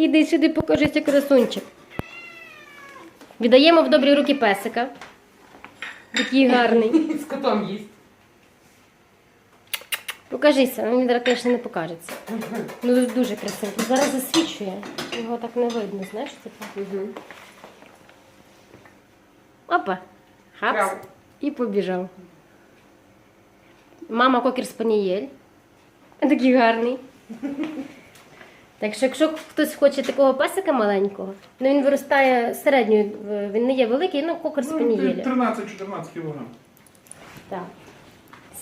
Іди сюди, покажися, красунчик. Віддаємо в добрі руки песика. Такий гарний. З котом їсть. Покажися, він звісно, не покажеться. Ну, дуже- красиво. Зараз засвічує. Його так не видно, знаєш, це. Угу. Опа. Хапс. І побіжав. Мама кокер спанієль. Такий гарний. Так що, якщо хтось хоче такого песика маленького, ну він виростає середньою, він не є великий, ну кокер спанієля. 13-14 кілограм. Так.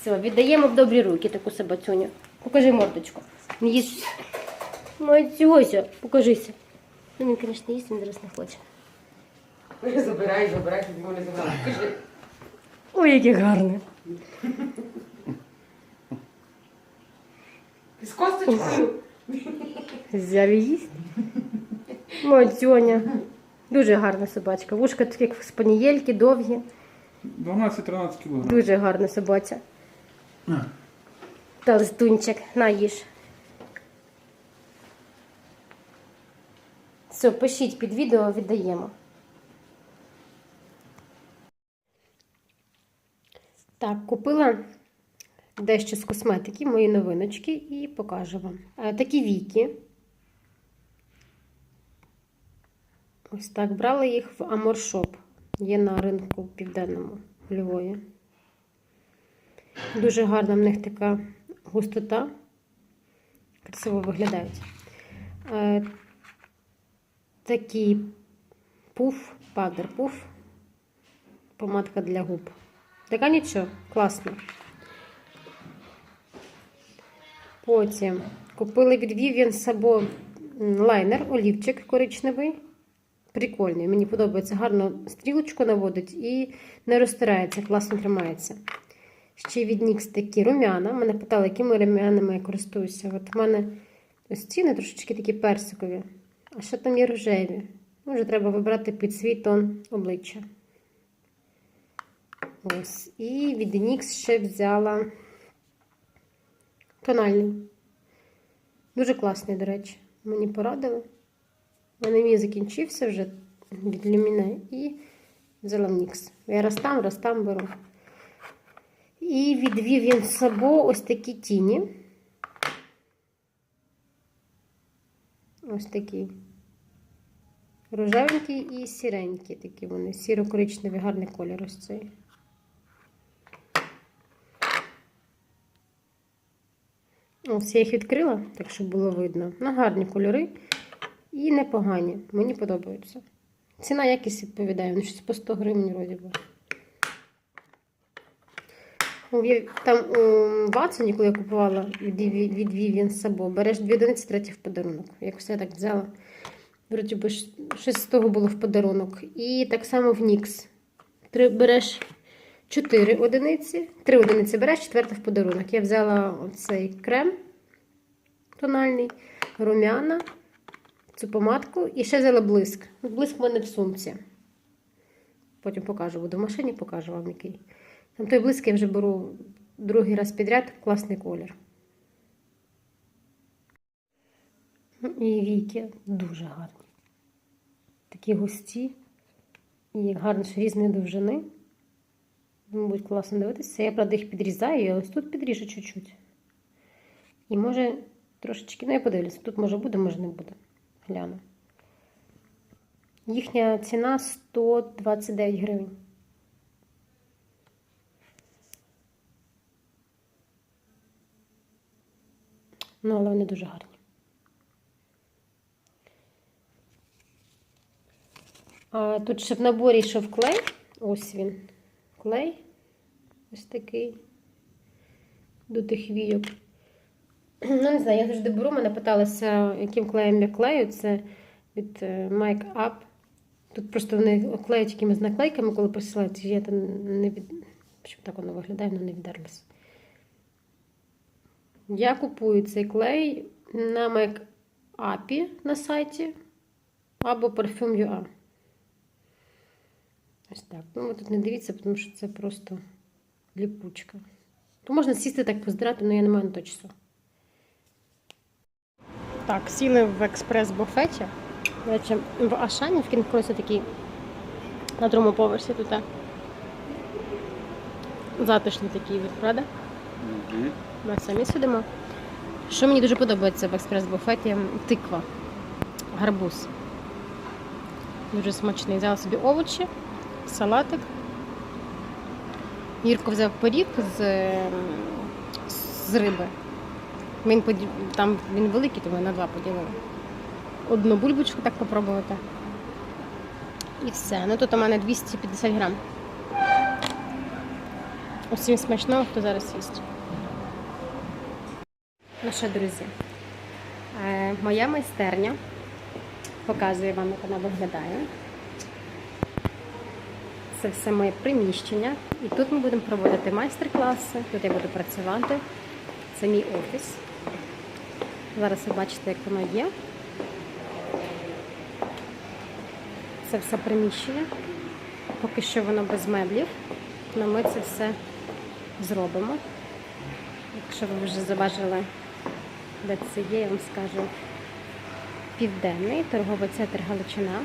Все, віддаємо в добрі руки таку собацюню. Покажи мордочку. Не їсть. Матюся, покажися. Ну він, звісно, їсть, він зараз не хоче. Забирай, забирай, щоб його не забрали. Кажи. Ой, який гарний. З косточкою. Взяв і їсть. Дуже гарна собачка. Вушка такі, як спанієльки, довгі. 12-13 кілограм. Дуже гарна собаця. На. Та листунчик, на їж. Все, пишіть під відео, віддаємо. Так, купила дещо з косметики, мої новиночки, і покажу вам. Е, Такі віки. Ось так, брала їх в Аморшоп. Є на ринку південному в Львові. Дуже гарна в них така густота. Красиво виглядають. Е, такий пуф, падер пуф, помадка для губ. Така нічого, класно. Потім купили від Vivian Sabo лайнер, олівчик коричневий. Прикольний, мені подобається. Гарно стрілочку наводить і не розтирається, класно тримається. Ще від NYX такі рум'яна. Мене питали, якими рум'янами я користуюся. От в мене ось ціни трошечки такі персикові. А що там є рожеві? Може, треба вибрати під свій тон обличчя. Ось. І від NYX ще взяла тональний. Дуже класний, до речі. Мені порадили. У мене мій закінчився вже від Lumine і взяла NYX. Я раз там, раз там беру. І від Vivian Sabo ось такі тіні. Ось такі. Рожевенькі і сіренькі такі вони. Сіро-коричневий гарний колір ось цей. Ось я їх відкрила, так щоб було видно. Ну, гарні кольори і непогані. Мені подобаються. Ціна якість відповідає, вони щось по 100 гривень вроді би. Ну, Там у Ватсоні, коли я купувала від Ві- від Vivian Sabo, береш дві одиниці, третя в подарунок. Якось я так взяла. Вроді би щось з того було в подарунок. І так само в. Три, береш 4 одиниці, 3 одиниці береш, четверта в подарунок. Я взяла оцей крем тональний, рум'яна, цю помадку і ще взяла блиск. Блиск в мене в сумці. Потім покажу, буду в машині, покажу вам який. Там той блиск я вже беру другий раз підряд, класний колір. Ну, І віки дуже гарні. Такі густі і гарно що різної довжини. Мабуть, класно дивитися. Я, правда, їх підрізаю, я ось тут підріжу чуть-чуть. І може трошечки, ну я подивлюся, тут може буде, може не буде. Гляну. Їхня ціна 129 гривень. Ну, але вони дуже гарні. А тут ще в наборі йшов клей. Ось він. Клей. Ось такий. До тих війок. Ну, не знаю, я завжди беру, мене питалися, яким клеєм я клею. Це від е, Make Up. Тут просто вони клеють якимись наклейками, коли посилають. Я там не від... Щоб так воно виглядає, воно не віддерлося. Я купую цей клей на Make-Up на сайті або Parfum.ua. Ось так. Ну, ви тут не дивіться, тому що це просто ліпучка. То можна сісти так поздирати, але я не маю на то часу. Так, сіли в експрес-буфеті. В Ашані в Кінг-Кросі такий на другому поверсі тут. е, Затишний такий від, правда? Ми самі сидимо. Що мені дуже подобається в експрес-буфеті тиква, гарбуз. Дуже смачний. Взяла собі овочі, салатик. Юрко взяв поріг з, ем, з риби. Він поді... Там він великий, тому я на два поділила. Одну бульбочку так попробувати. І все. Ну тут у мене 250 грам. Усім смачного, хто зараз їсть. Ну що, друзі, е, моя майстерня. Показую вам, як вона виглядає. Це все моє приміщення. І тут ми будемо проводити майстер-класи. Тут я буду працювати. Це мій офіс. Зараз ви бачите, як воно є. Це все приміщення. Поки що воно без меблів, але ми це все зробимо. Якщо ви вже забажали, де це є, я вам скажу південний торговий центр Галичина.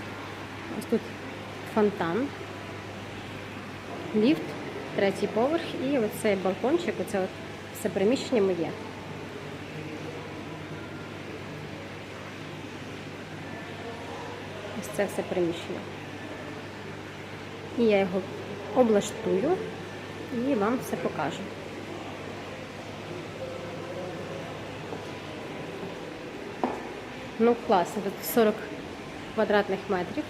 Ось тут фонтан, ліфт, третій поверх і оцей балкончик, оце от все приміщення моє. Ось це все приміщення. І я його облаштую і вам все покажу. Ну, класно, тут 40 квадратних метрів.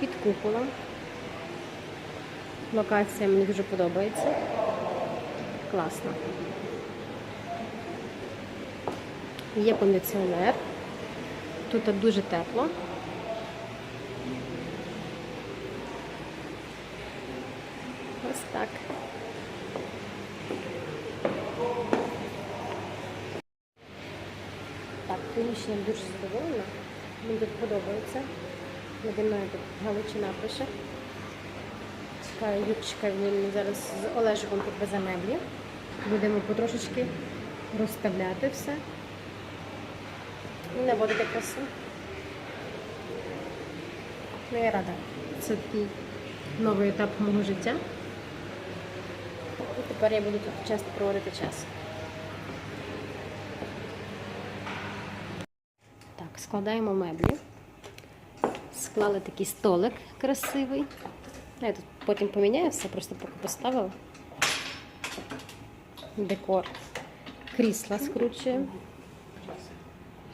Під куполом. Локація мені дуже подобається. Класно. Є кондиціонер. Тут дуже тепло. Ось так. Так, приміщення дуже задоволена. Мені тут подобається. Наді мною тут Галичина пише. Чекаю Юрчика, він зараз з Олежиком тут везе меблі. Будемо потрошечки розставляти все. І наводити красу. Ну, я рада. Це такий новий етап мого життя. І тепер я буду тут часто проводити час. Так, складаємо меблі. Склали такий столик красивий. Я тут потім поміняю все, просто поки поставила. Декор. Крісла скручуємо.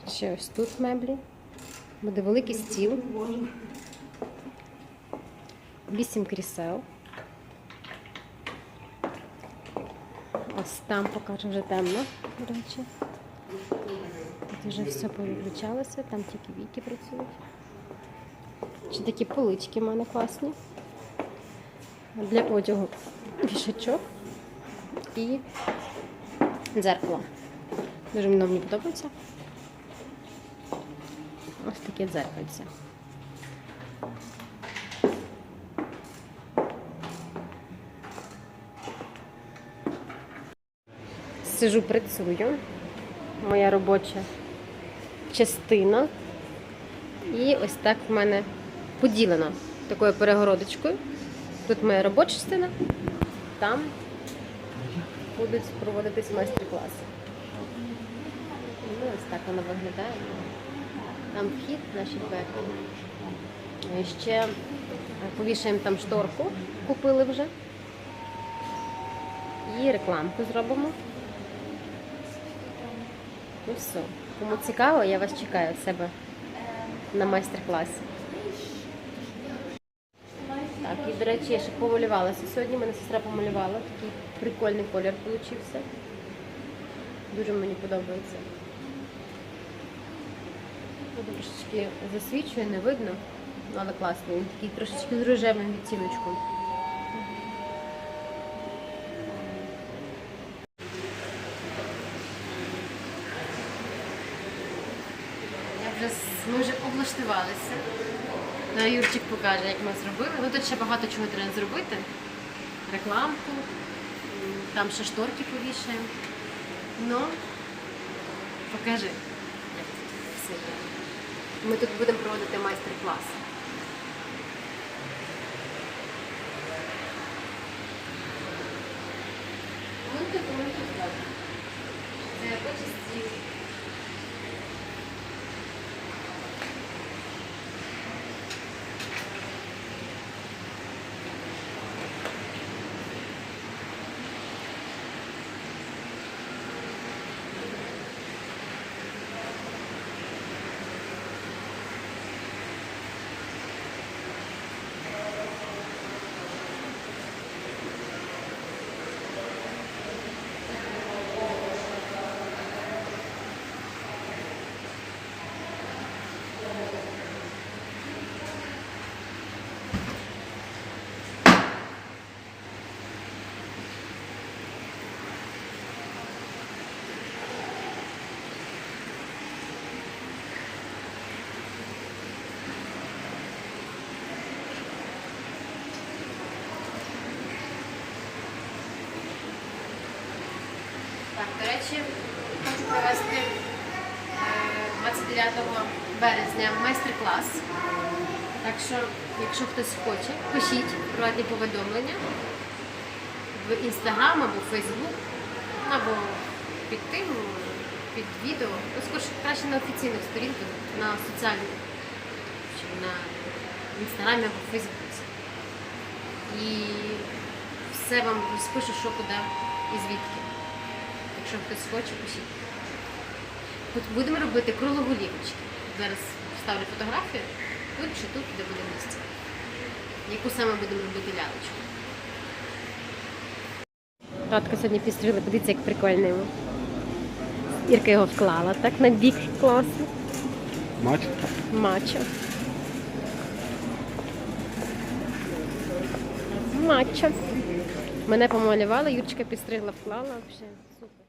Ще ось тут меблі. Буде великий стіл. Вісім крісел. Ось там покажу вже темно, до речі. Тут вже все повиключалося, там тільки віки працюють. Ще такі полички в мене класні. Для одягу вішачок і дзеркало. Дуже мені подобається. Ось таке дзеркальце. Сижу, працюю. Моя робоча частина. І ось так в мене поділено такою перегородочкою. Тут моя робоча частина, там будуть проводитись майстер-класи. Ну, ось так воно виглядає. Там вхід, наші двері. Ще е, повішаємо там шторку, купили вже. І рекламку зробимо. Ну все. Кому цікаво, я вас чекаю в себе на майстер-класі. Так, і до речі, я ще помалювалася сьогодні. Мене сестра помалювала. Такий прикольний колір получився. Дуже мені подобається. Трошечки засвічує, не видно, ну, але класний. Він такий трошечки з рожевим відтіночком. Ми вже облаштувалися. Ну, Юрчик покаже, як ми зробили. Ну тут ще багато чого треба зробити. Рекламку, там ще шторки повішаємо. Ну, покажи, як тут все. Ми тут будемо проводити майстер-клас. Це робочий до речі, хочу провести е, 29 березня майстер-клас. Так що, якщо хтось хоче, пишіть приватні повідомлення в інстаграм або фейсбук, або під тим, під відео. Ну, краще на офіційну сторінку, на соціальну, чи на інстаграмі або фейсбуці. І все вам розпишу, що куди і звідки. Якщо хтось хоче, пишіть. Будемо робити круглоголівочки. Зараз вставлю фотографію. Тут чи тут, де буде місце. Яку саме будемо робити лялечку. Татка сьогодні підстріли, подивіться, як прикольно йому. Ірка його вклала, так на бік класно. Мач. Мачо. Мачо. Мене помалювала, Юрчика підстригла, вклала. Взагалі супер.